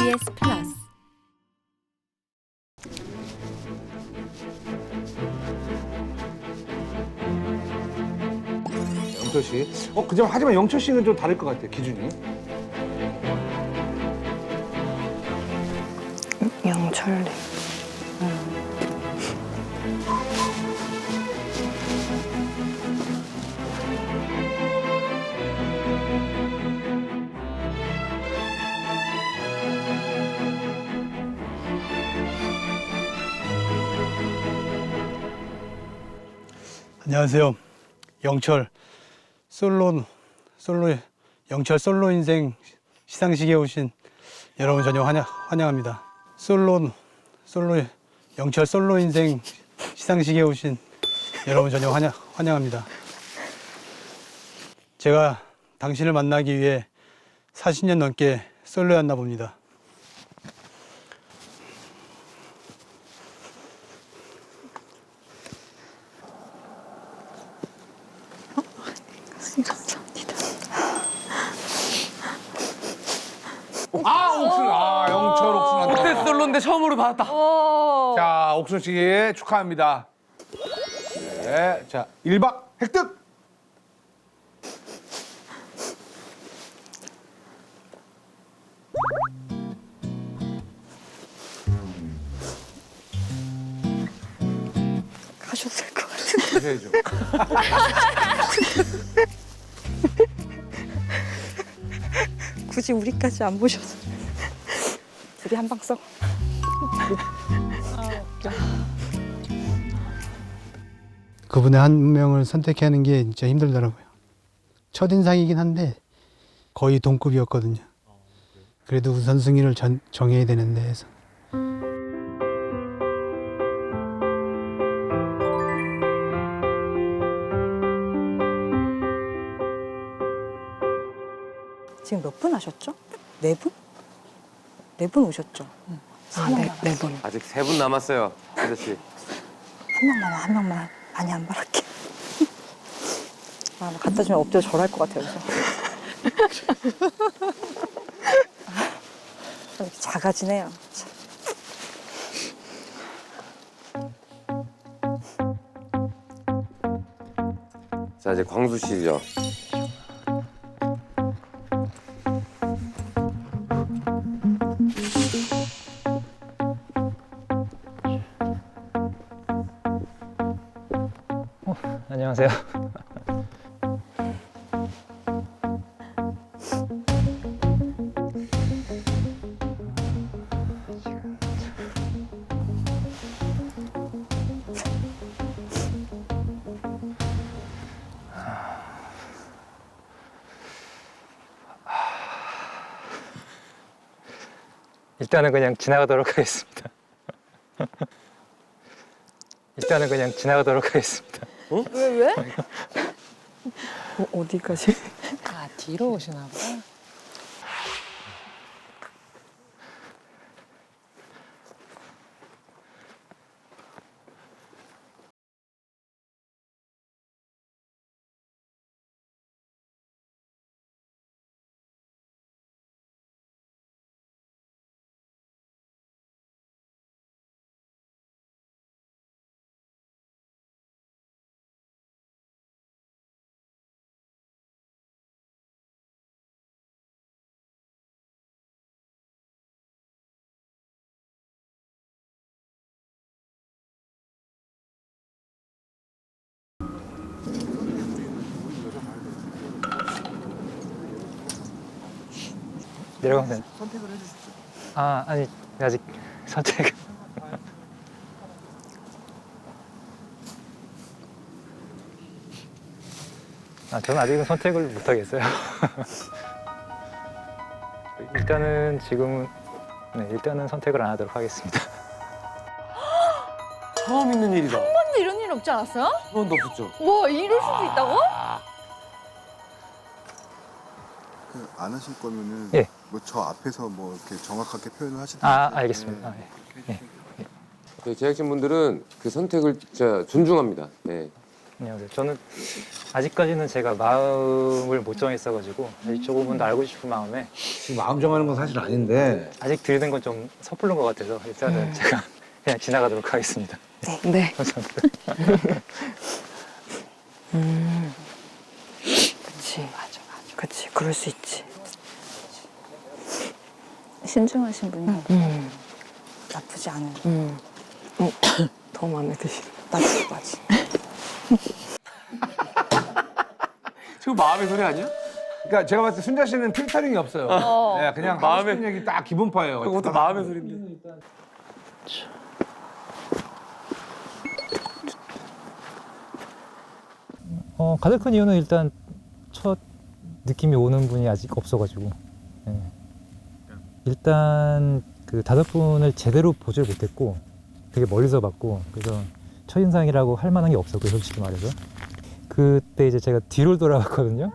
KBS 플러스 영철 씨. 어, 그냥 하지만 영철 씨는 좀 다를 것 같아요, 기준이. 영철님. 안녕하세요. 영철 솔로 솔로 영철 솔로 인생 시상식에 오신 여러분 전혀 환영 환영합니다. 솔로 솔로 영철 솔로 인생 시상식에 오신 여러분 전혀 환영 환영합니다. 제가 당신을 만나기 위해 40년 넘게 솔로였나 봅니다. 아, 옥순. 아, 영철 옥순. 그때 솔로인데 처음으로 받았다. 자, 옥순 씨 축하합니다. 네, 자, 1박 획득! 가셨을 것 같은데. 해야죠. 굳이 우리까지 안 보셔서. 둘이 한방 써. 그분의 한 명을 선택하는 게 진짜 힘들더라고요. 첫인상이긴 한데 거의 동급이었거든요. 그래도 우선순위를 전- 정해야 되는데 해서. 지금 몇 분 하셨죠? 네 분? 네 분 오셨죠? 네, 네 분. 아직 세 분 남았어요, 아저씨. 한 명만, 한 명만. 많이 안 바랄게. 아, 나 갖다 주면 엎드려 절할 것 같아요, 그래서. 좀 이렇게 작아지네요. 참. 자, 이제 광수 씨죠. 안녕하세요. 일단은 그냥 지나가도록 하겠습니다. 일단은 그냥 지나가도록 하겠습니다. 왜, 왜? 어, 어디까지? 아 뒤로 오시나 보다. 내려가면 된 선택을 해주십시오. 아 아니 아직 선택. 아 저는 아직은 선택을 못 하겠어요. 일단은 지금은 네 일단은 선택을 안 하도록 하겠습니다. 처음 있는 일이다. 이런 일 없지 않았어요? 번도 없었죠. 와 이럴 수도 있다고? 그안 하실 거면은 예. 뭐 저 앞에서 뭐 이렇게 정확하게 표현을 하시든지 아 알겠습니다. 아, 예. 그 제작진 분들은 그 선택을 진짜 존중합니다. 예. 안녕하세요. 저는 아직까지는 제가 마음을 못 정했어가지고 아직 조금은 더 알고 싶은 마음에 지금 마음 정하는 건 사실 아닌데 아직 드리는 건좀 섣부른 것 같아서 일단은 제가 그냥 지나가도록 하겠습니다. 네. 감사합니다. 음. 그치. 맞아, 맞아. 그치. 그럴 수 있지. 신중하신 분이 음. 나쁘지 않은. 음. 더 마음에 드시. 나도 맞지. 지금 마음의 소리 아니야? 그러니까 제가 봤을 때 순자 씨는 필터링이 없어요. 네, 그냥 싶은 얘기 딱 기본파예요. 그것도 마음의 소리인데. 어, 가장 큰 이유는 일단 첫 느낌이 오는 분이 아직 없어가지고 예. 일단 그 다섯 분을 제대로 보질 못했고 되게 멀리서 봤고 그래서 첫인상이라고 할 만한 게 없었고 솔직히 말해서 그때 이제 제가 뒤를 돌아봤거든요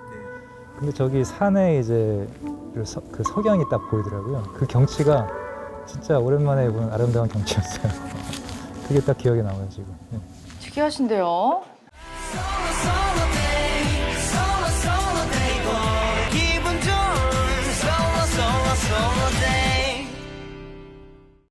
근데 저기 산에 이제 그, 서, 그 석양이 딱 보이더라고요 그 경치가 진짜 오랜만에 본 아름다운 경치였어요 그게 딱 기억에 남아요 지금 예. 특이하신데요. Summer, summer.